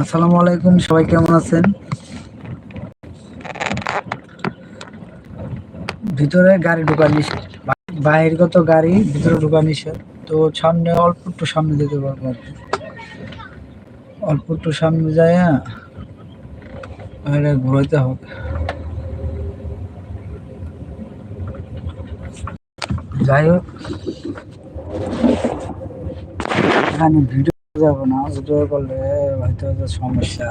আসসালামু আলাইকুম, সবাই কেমন আছেন? ভিতরে গাড়ি ঢোকা নিষেধ, বাহিরগত গাড়ি ভিতরে ঢোকা নিষেধ। তো সামনে, অল্প একটু সামনে যেতে পারব অল্প একটু সামনে যায় এটা ঘুরাইতে হবে। যাই হোক, এখানে ভিডিও যাব না জোর করলে হয়তো সমস্যা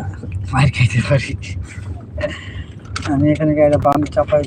মার খাইতে পারি। আমি এখানে গাড়িটা বাম চাপাই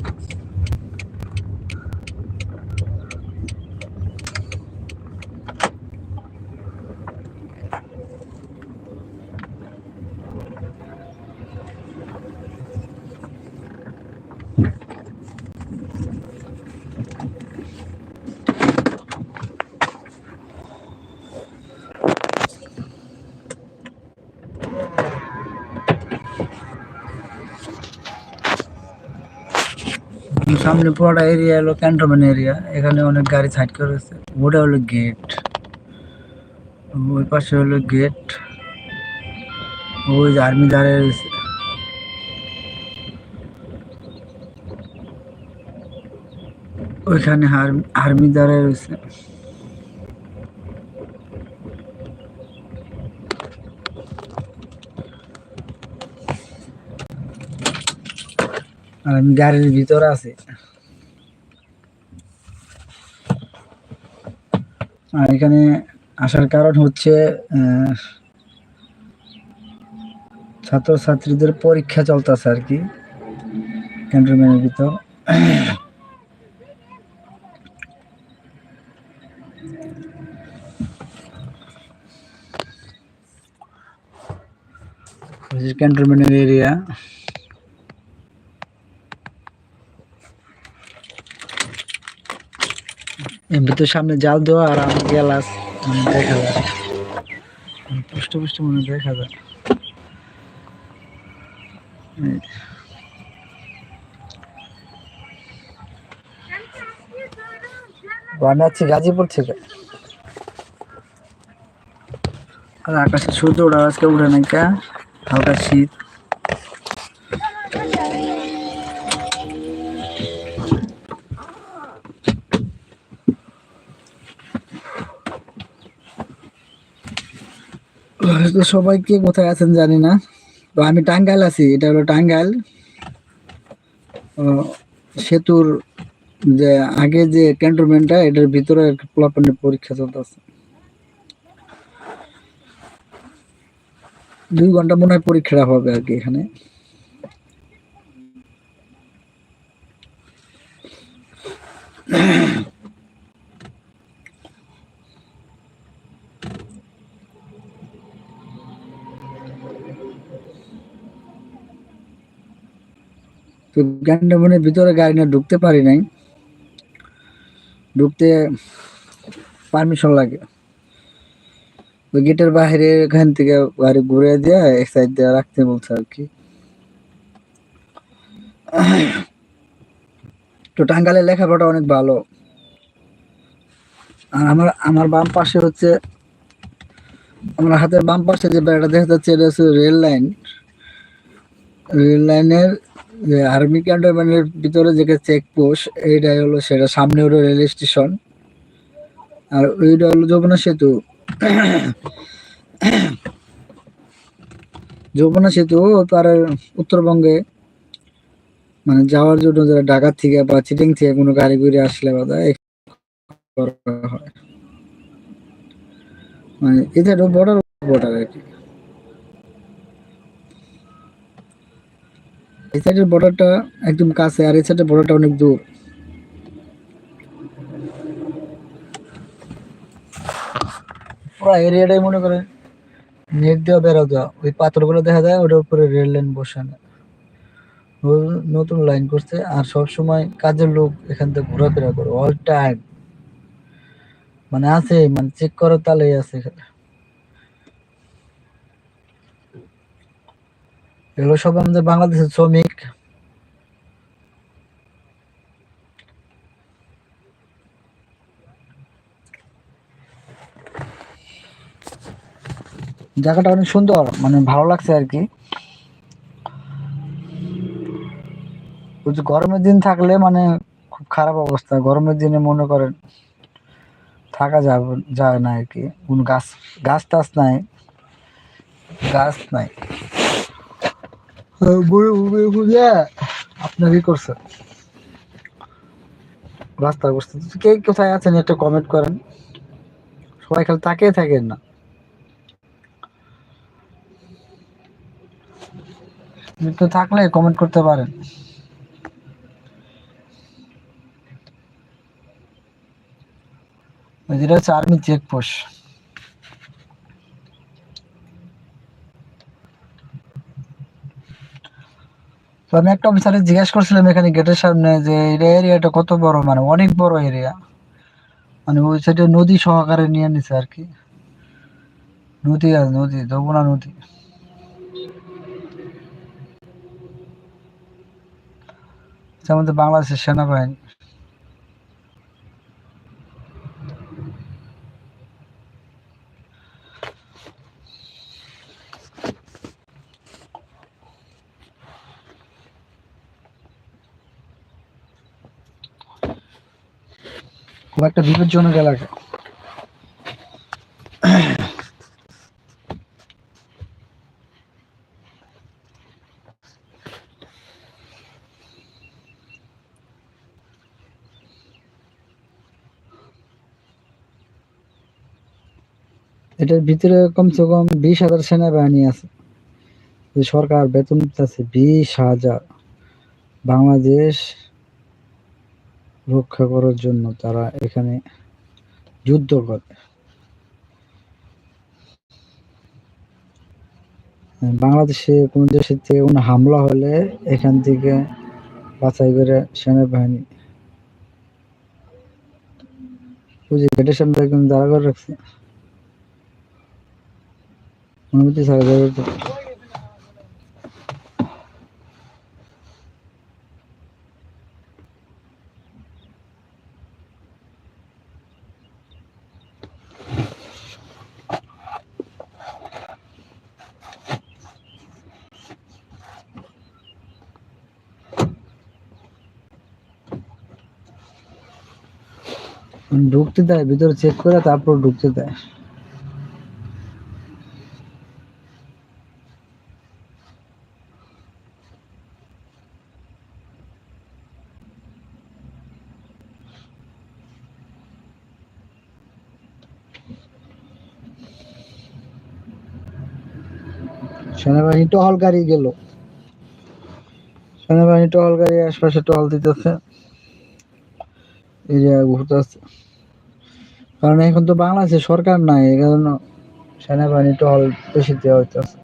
সামনে পুরোটা এরিয়া হলো ক্যান্টনমেন্ট এরিয়া এখানে অনেক গাড়ি সাইড করে রয়েছে। ওটা হলো গেট ওই পাশে হলো গেট ওই আর্মি দাঁড়িয়ে রয়েছে। ওইখানে আর্মি দাঁড়িয়ে রয়েছে। আর আমি গাড়ির ভিতরে আছি। এখানে আসার কারণ হচ্ছে ছাত্রছাত্রীদের পরীক্ষা চলতেছে আর কি ক্যান্টনমেন্টের ভিতর। ক্যান্টনমেন্টের এরিয়া এমনি তো সামনে জাল দেওয়া আর আমি গেলাস মানে দেখা যায়। পুষ্ট পুষ্ট মনে দেখা যায়। বানাচ্ছি গাজীপুর থেকে। আকাশে সূর্য ওরা আজকে উড়ে নাই কা, হালকা শীত। সবাই কে কোথায় আছেন জানি না। তো আমি টাঙ্গাইল আছি, এটা হলো টাঙ্গাইল। সেতুর যে আগে যে ক্যান্টনমেন্টটা এটার ভিতরে প্লাপনের পরীক্ষা চলতেছে। দুই ঘণ্টা মনে হয় পরীক্ষাটা হবে আর কি এখানে। তো ক্যান্টনমেন্টের ভিতরে গাড়ি না ঢুকতে পারি নাই। ঢুকতে পারমিশন লাগে। ওই গেটের বাইরে এখান থেকে গাড়ি ঘুরে দিয়ে এক সাইড দিয়ে রাখতে বলছে আর কি। তো টাঙ্গালের লেখাপড়া অনেক ভালো। আর আমার আমার বাম পাশে হচ্ছে, আমার হাতের বাম পাশে যে বেড়াটা দেখা যাচ্ছে, এটা হচ্ছে রেল লাইন। রেল লাইনের আর্মি ক্যান্টনমেন্টের ভিতরে যে চেক পোস্ট এইটাই হলো সেটা সামনে হলো রেল স্টেশন আর ওইটা হলো যমুনা সেতু। যমুনা সেতু পারে উত্তরবঙ্গে মানে যাওয়ার জন্য যারা ঢাকা থেকে বা চিটিং থেকে কোনো গাড়ি ঘুরে আসলে করা হয়। মানে এটা বর্ডার বর্ডার আর কি। এই সাইডের বর্ডারটা একদম কাছে, আর এই সাইডের বর্ডারটা অনেক দূর। পুরো এরিয়াটাই মনে করেন নেট দেওয়া বেরো দেওয়া ওই পাথরগুলো দেখা যায়, ওটার উপরে রেল লাইন বসানো। নতুন লাইন করছে, আর সব সময় কাজের লোক এখান থেকে ঘোরাফেরা করে অল টাইম মানে আছে মানে চেক করার তালেই আছে এখানে। এগুলো সব আমাদের বাংলাদেশের শ্রমিক। জায়গাটা অনেক সুন্দর মানে ভালো লাগছে আর কি। গরমের দিন থাকলে মানে খুব খারাপ অবস্থা, গরমের দিনে মনে করেন থাকা যাবে, যায় না আর কি। কোন গাছ গাছ টাছ নাই, গাছ নাই। আপনার কি করছে। রাস্তা করছে। কে কোথায় আছেন একটা কমেন্ট করেন। সবাই খালি তাকিয়ে থাকেন না। তো থাকলে কমেন্ট করতে পারেন। যেটা হচ্ছে আর্মি চেকপোস্ট তো আমি একটা অফিসারে জিজ্ঞাসা করছিলাম এখানে গেটের সামনে যে এরিয়াটা কত বড়? মানে অনেক বড় এরিয়া মানে ওই সাইডে নদী সহকারে নিয়ে নিছে আর কি। নদী আর নদী, যমুনা নদী। আমাদের বাংলাদেশের সেনাবাহিনী। খুব একটা বিপজ্জনক এলাকা। এটার ভিতরে কমসে কম বিশ হাজার সেনাবাহিনী আছে। সরকার বেতন দিতেছে বিশ হাজার। বাংলাদেশ রক্ষা করার জন্য তারা এখানে যুদ্ধ করে। বাংলাদেশে কোন দেশের থেকে কোনো হামলা হলে এখান থেকে বাছাই করে সেনাবাহিনী বুঝি গেটের সামনে দাঁড়া করে রাখছে। অনুমতি ছাড়া ঢুকতে দেয়, ভিতরে চেক করে তারপর ঢুকতে দেয়। সেনাবাহিনী টহল গাড়ি গেল। সেনাবাহিনী টহল গাড়ি আশপাশে টহল দিতেছে। ঘুরতেছে কারণ এখন তো বাংলাদেশে সরকার নাই, এই কারণ সেনাবাহিনী টহল বেশি দেওয়া হইতেছে।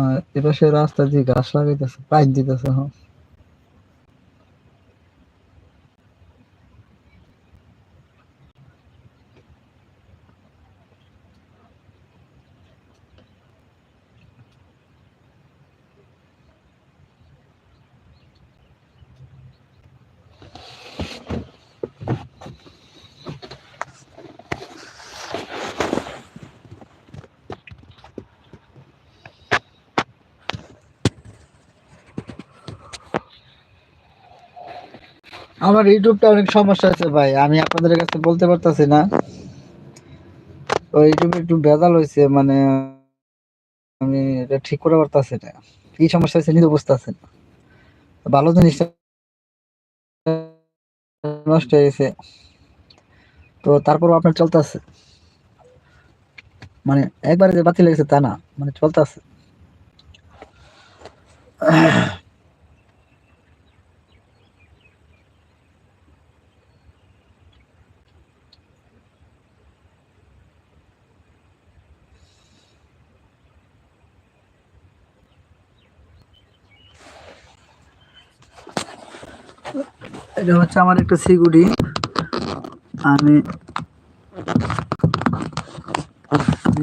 আর সে রাস্তা দিয়ে গাছ লাগাইতেছে, পাইপ দিতেছে হ্যাঁ আমার ইউটিউবটা অনেক সমস্যা আছে ভাই। আমি আপনাদের কাছে বলতে পারতাছি না। তো ইউটিউবে একটু ভেজাল হয়েছে মানে আমি এটা ঠিক করে পারতাছি না। কি সমস্যা হয়েছে নিজে বুঝতেছি না। ভালো জিনিসটা নষ্ট হয়ে গেছে। তো তারপরও আপনার চলতেছে। মানে একবারে যে বাতিল হয়েছে তা না মানে চলতেছে। হচ্ছে আমার একটা সিকিউরিটি আমি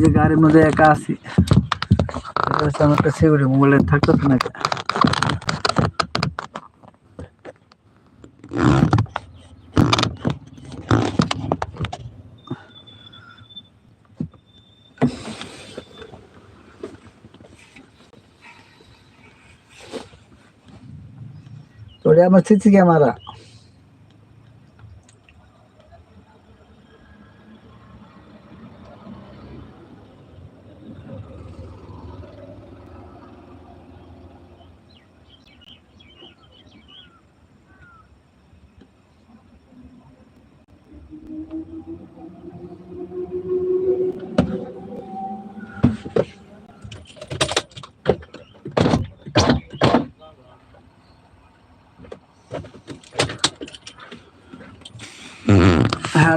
যে গাড়ির মধ্যে একা আছি হচ্ছে আমার একটা সিকিউরিটি মোবাইলে থাকতো না? আমার সিসি ক্যামেরা।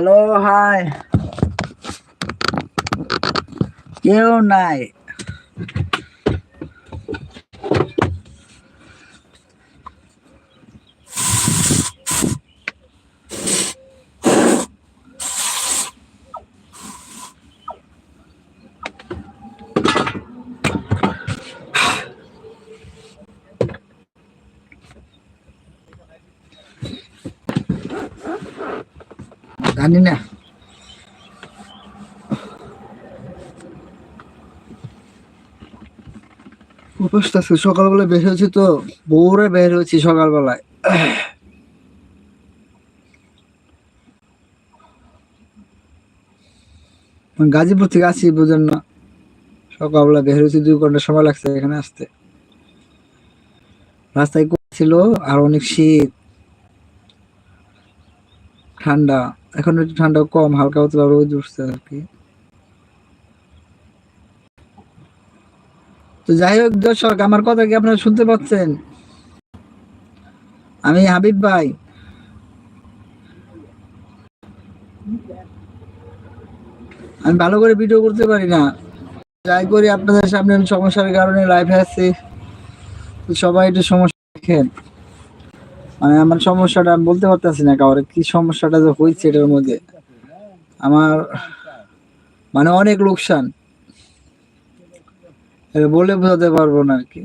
হ্যালো হাই কেউ নাই জানি না আছে সকালবেলা বের হয়েছি তো, ভোরে বের হয়েছি সকালবেলায়। গাজীপুর থেকে আসি বুঝেন না সকালবেলা বের হয়েছি, দুই ঘণ্টা সময় লাগছে এখানে আসতে। রাস্তায় ছিল, আর অনেক শীত। ঠান্ডা, এখন একটু ঠান্ডা কম, হালকা পাতলা রোদ উঠছে আর কি। তো যাই হোক দর্শক, আমার কথা কি আপনারা শুনতে পাচ্ছেন? আমি হাবিব ভাই। আমি ভালো করে ভিডিও করতে পারি না। যাই করি, আপনাদের সামনে সমস্যার কারণে লাইভে আছি। সবাই একটু সমস্যা দেখেন। মানে আমার সমস্যাটা আমি বলতে পারতেছি না কাউরে, কি সমস্যাটা যে হয়েছে এটার মধ্যে। আমার মানে অনেক লোকসান। বলে বোঝাতে পারব না আর কি।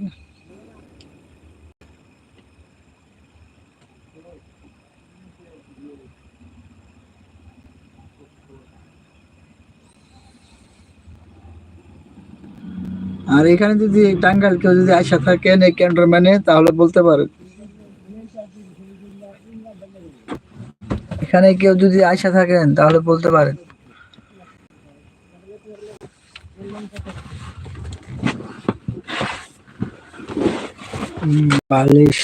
আর এখানে যদি টাঙ্গাইল কেউ যদি আশা থাকেন এই ক্যান্টনম্যানে তাহলে বলতে পারেন এখানে কেউ যদি আয়সা থাকেন, তাহলে বলতে পারেন। বালিশ।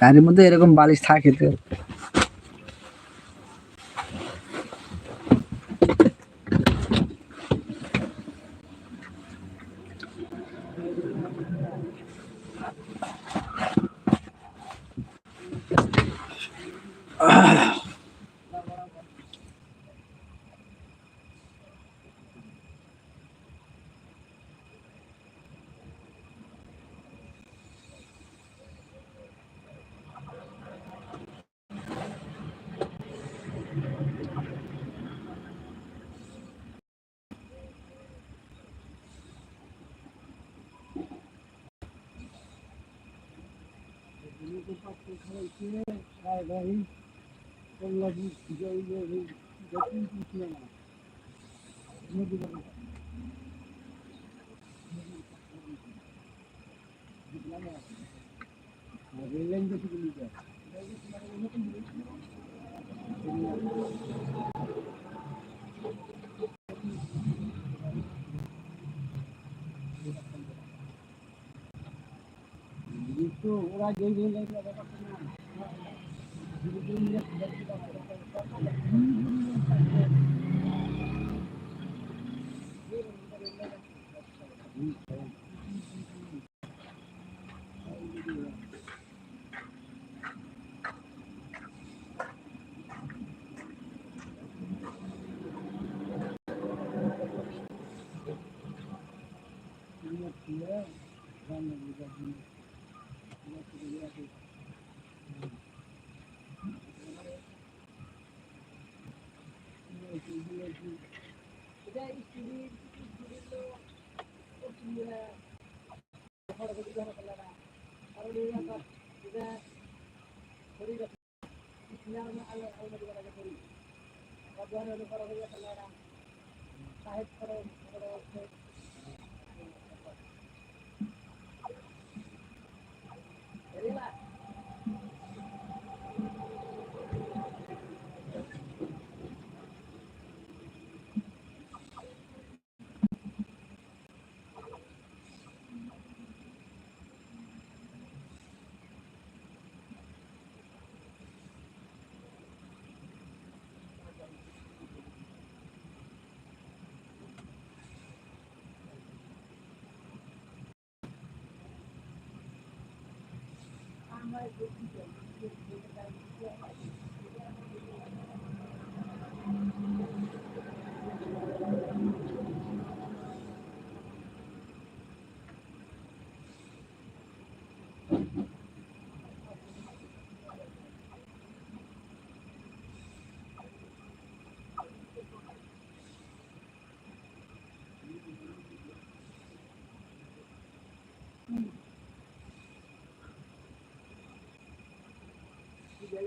গাড়ির মধ্যে এরকম বালিশ থাকে তো। Bye, buddy. itu orang jadi lagi ada Thank you. साहित्य Itu tidak mungkin.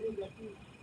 ಬೆಳಿಬಹುದ?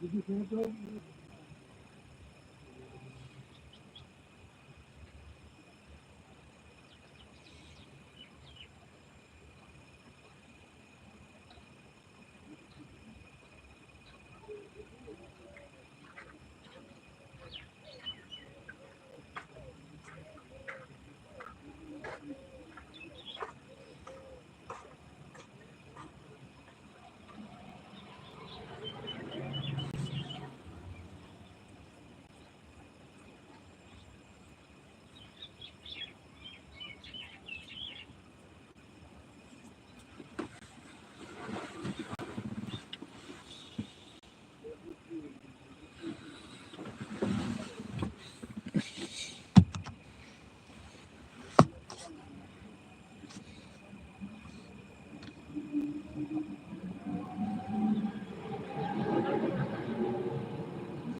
যদি